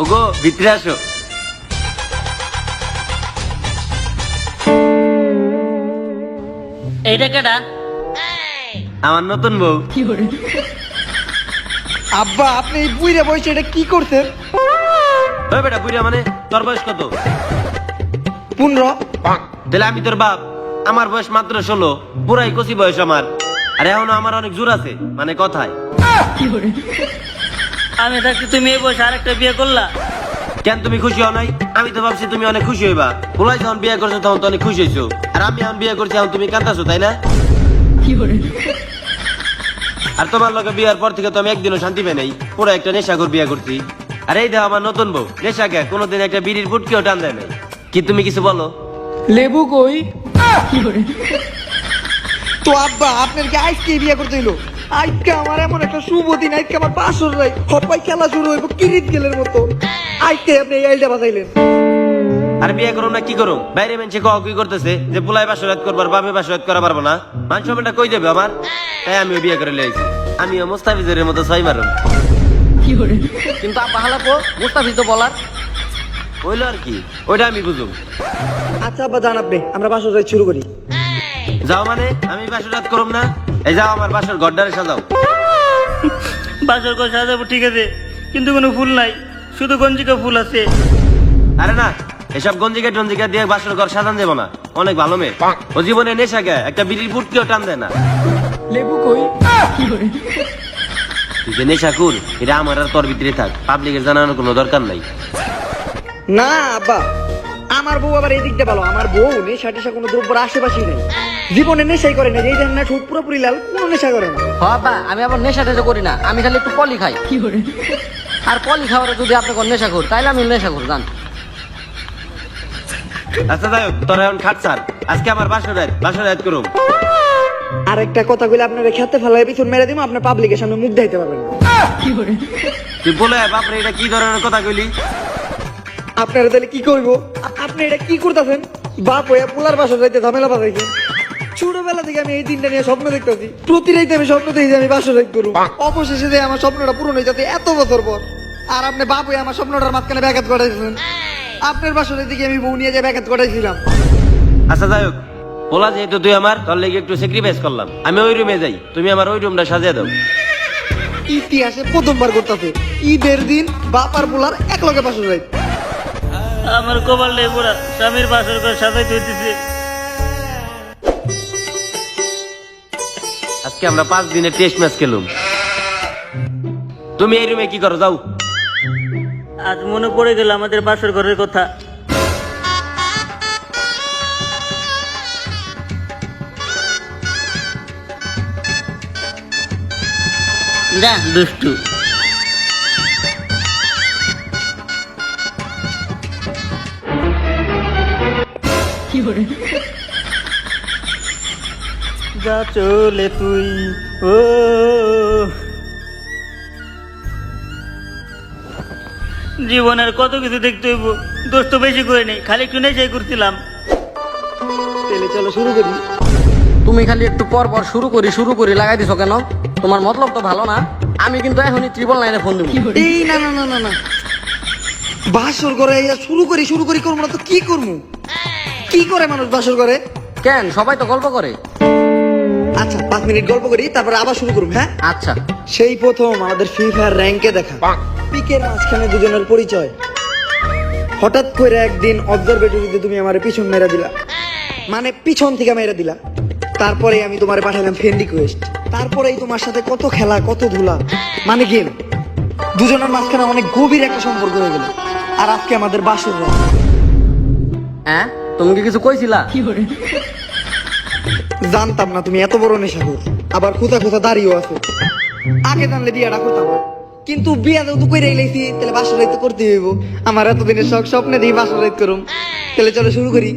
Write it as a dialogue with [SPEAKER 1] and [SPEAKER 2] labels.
[SPEAKER 1] ওগো ভিতরে আসো।
[SPEAKER 2] এইটা কেটা
[SPEAKER 1] আমার নতুন বউ।
[SPEAKER 3] আব্বা আপনি এই বুইরা বয়সে এটা কি করছেন?
[SPEAKER 1] ওই বেটা বুইরা মানে তোর বয়স কত?
[SPEAKER 3] পনেরো।
[SPEAKER 1] তাহলে আমি তোর বাপ। আমার বয়স মাত্র ষোলো। পুরাই কচি বয়স আমার। আর এখনও আমার অনেক জোর আছে মানে কথায়।
[SPEAKER 2] আমি থাকতে তুমি এই বসে আরেকটা বিয়ে করলা?
[SPEAKER 1] কেন তুমি খুশি হও নাই? আমি তো ভাবছি তুমি অনেক খুশি হইবা। পোলাই যখন বিয়ে করছ তখন তো অনেক খুশি হয়েছো আর আমি এখন বিয়ে করছি এখন তুমি কান্দাছো তাই না? আর তোমার লগে বিয়ার পর থেকে তো আমি একদিনও শান্তি পাই নাই। পুরো একটা নেশাখোর বিয়ে করছি। আর এই দেখো আমার নতুন বউ। নেশাকে কোনোদিন একটা বিড়ির ফুটকেও টান দেয় নাই। কি তুমি কিছু বলো?
[SPEAKER 3] লেবু কই? তো আব্বা আপনার কি আজকে বিয়ে করতে হইল? আজকে আমার এমন একটা শুভ দিন আজকে আমার বাসর রাই হপাই খেলা শুরু হইব কিরিট গেলের মতো। আজকে আপনি এই আইলটা বাজাইলেন।
[SPEAKER 1] আর বিয়ে করুম না কি করুম? বাইরে মানুষে কহ কি করতেছে? যে পোলাই বাসরাত করবার বাপে বাসরাত করা পারব না। মান সম্মানটা কই দেবে আমার? তাই আমিও বিয়ে করে লিয়েছি আমিও মোস্তাফিজের মতো ছয় মারুম।
[SPEAKER 4] কিন্তু আব্বা হালাপো মুস্তাফিজ তো বলার।
[SPEAKER 1] হইল আর কি? ওইটা আমি বুঝুম।
[SPEAKER 3] আচ্ছা আব্বা জান আপনি। আমরা বাসর রাই শুরু করি।
[SPEAKER 1] যাও মানে আমি বাসরাত করুম না। এই যাও আমার বাসর গড্ডারে সাজাও।
[SPEAKER 2] বাসর করে সাজাবো ঠিক আছে কিন্তু কোনো ফুল নাই শুধু গঞ্জিকা ফুল আছে।
[SPEAKER 1] আরে না এসব গঞ্জিকা টঞ্জিকা দিয়ে বাসর ঘর সাজান দেবো না অনেক ভালো মেয়ে। ও জীবনে নেশা গে একটা বিড়ির ফুটকেও টান দেয় না।
[SPEAKER 3] লেবু কই?
[SPEAKER 1] তুই যে নেশা কুর এটা আমার আর তোর ভিতরে থাক পাবলিকের জানানোর কোনো দরকার নাই।
[SPEAKER 3] না আব্বা। আমার বউ আবার এই দিকটা ভালো আমার বউ নেশা টেশা কোনো দ্রব্যর আশেপাশেই নেই। জীবনে নেশাই করে না এই দেখেন না ঠোঁট পুরোপুরি লাল কোনো নেশা করে না।
[SPEAKER 4] হ আব্বা আমি আবার নেশা টেশা করি না আমি খালি একটু পলি খাই। কি করে? আর পলি খাওয়ারে যদি আপনি কোন নেশা কর তাইলে আমি নেশা করি জান।
[SPEAKER 1] আচ্ছা হোক তোর এখন খাট ছাড়। আজকে আমার বাসর রাত বাসর রাত করুম।
[SPEAKER 3] আর একটা কথা কইলে আপনারা খেতে ফেলায় পিছন মেরে দিব আপনার পাবলিকের সামনে মুখ দেখাইতে পারবেন না।
[SPEAKER 1] তুই বলে বাপরে এটা কি ধরনের কথা কইলি?
[SPEAKER 3] আপনারা তাহলে কি করব আপনি এটা কি করতেছেন? বাপ হইয়া পোলার বাসা যাইতে ঝামেলা বাজাইছেন ছোটবেলা থেকে আমি এই দিনটা নিয়ে স্বপ্ন দেখতেছি। প্রতি রাইতে আমি স্বপ্ন দেখি আমি বাসা যাইতে করব অবশেষে যে আমার স্বপ্নটা পূরণ হয়ে যাচ্ছে এত বছর পর। আর আপনি বাপ হয়ে আমার স্বপ্নটার মাঝখানে ব্যাঘাত ঘটাইছেন আপনার বাসা দিকে আমি বউ নিয়ে যে ব্যাঘাত ঘটাইছিলাম।
[SPEAKER 1] আচ্ছা যাই হোক। বলা যেহেতু তুই আমার তোর লেগে একটু স্যাক্রিফাইস করলাম। আমি ওই রুমে যাই। তুমি আমার ওই রুমটা সাজিয়ে দাও।
[SPEAKER 3] ইতিহাসে প্রথমবার করতেছে ঈদের দিন বাপার পোলার এক লগে বাসা যাই
[SPEAKER 2] আমার কপাল নেই পুরা। স্বামীর বাসর করে সাজাইতে হইতেছে
[SPEAKER 1] আজকে আমরা পাঁচ দিনের টেস্ট ম্যাচ খেলুম। তুমি এই রুমে কি করো? যাও।
[SPEAKER 2] আজ মনে পড়ে গেল আমাদের বাসর ঘরের কথা। যা। দুষ্টু। যা চলে তুই ও। জীবনের কত কিছু দেখতে হইব দোষ তো বেশি করে নেই খালি একটু নেশাই করছিলাম।
[SPEAKER 3] তাহলে চলো শুরু করি।
[SPEAKER 4] তুমি খালি একটু পর পর শুরু করি শুরু করি লাগাই দিছো কেন? তোমার মতলব তো ভালো না। আমি কিন্তু এখনই ট্রিপল লাইনে ফোন দিব।
[SPEAKER 3] এই না না না না না। বাসর করে শুরু করি শুরু করি করব না তো কি করব? কি করে মানুষ বাসর করে?
[SPEAKER 4] কেন? সবাই তো গল্প করে।
[SPEAKER 3] আচ্ছা পাঁচ মিনিট গল্প করি তারপরে আবার শুরু করুন হ্যাঁ?
[SPEAKER 4] আচ্ছা।
[SPEAKER 3] সেই প্রথম আমাদের ফ্রি ফায়ার র্যাঙ্কে দেখা। পিকের মাঝখানে দুজনের পরিচয়। হঠাৎ করে একদিন অবজারভেটরিতে তুমি আমার পিছন মেরা দিলা। মানে পিছন থেকে মেরা দিলা। তারপরে আমি তোমারে পাঠালাম ফ্রেন্ড রিকোয়েস্ট তারপরেই তোমার সাথে কত খেলা কত ধুলা মানে গেম দুজনের মাঝখানে অনেক গভীর একটা সম্পর্ক হয়ে গেল। আর আজকে আমাদের বাসর।
[SPEAKER 4] হ্যাঁ? তুমি কিছু কইছিলা?
[SPEAKER 3] জানতাম না তুমি এত বড় নেশাখোর। আবার কোথা কোথা দাঁড়িয়েও আছে। আগে জানলে বিয়াটা করতাম। কিন্তু বিয়া যেহেতু করে রেলেছি তাহলে বাসা রাইতে করতে হইব। আমার এতদিনের শখ স্বপ্নে দিয়ে বাসা রাইত করুম। তাহলে চলো শুরু করি।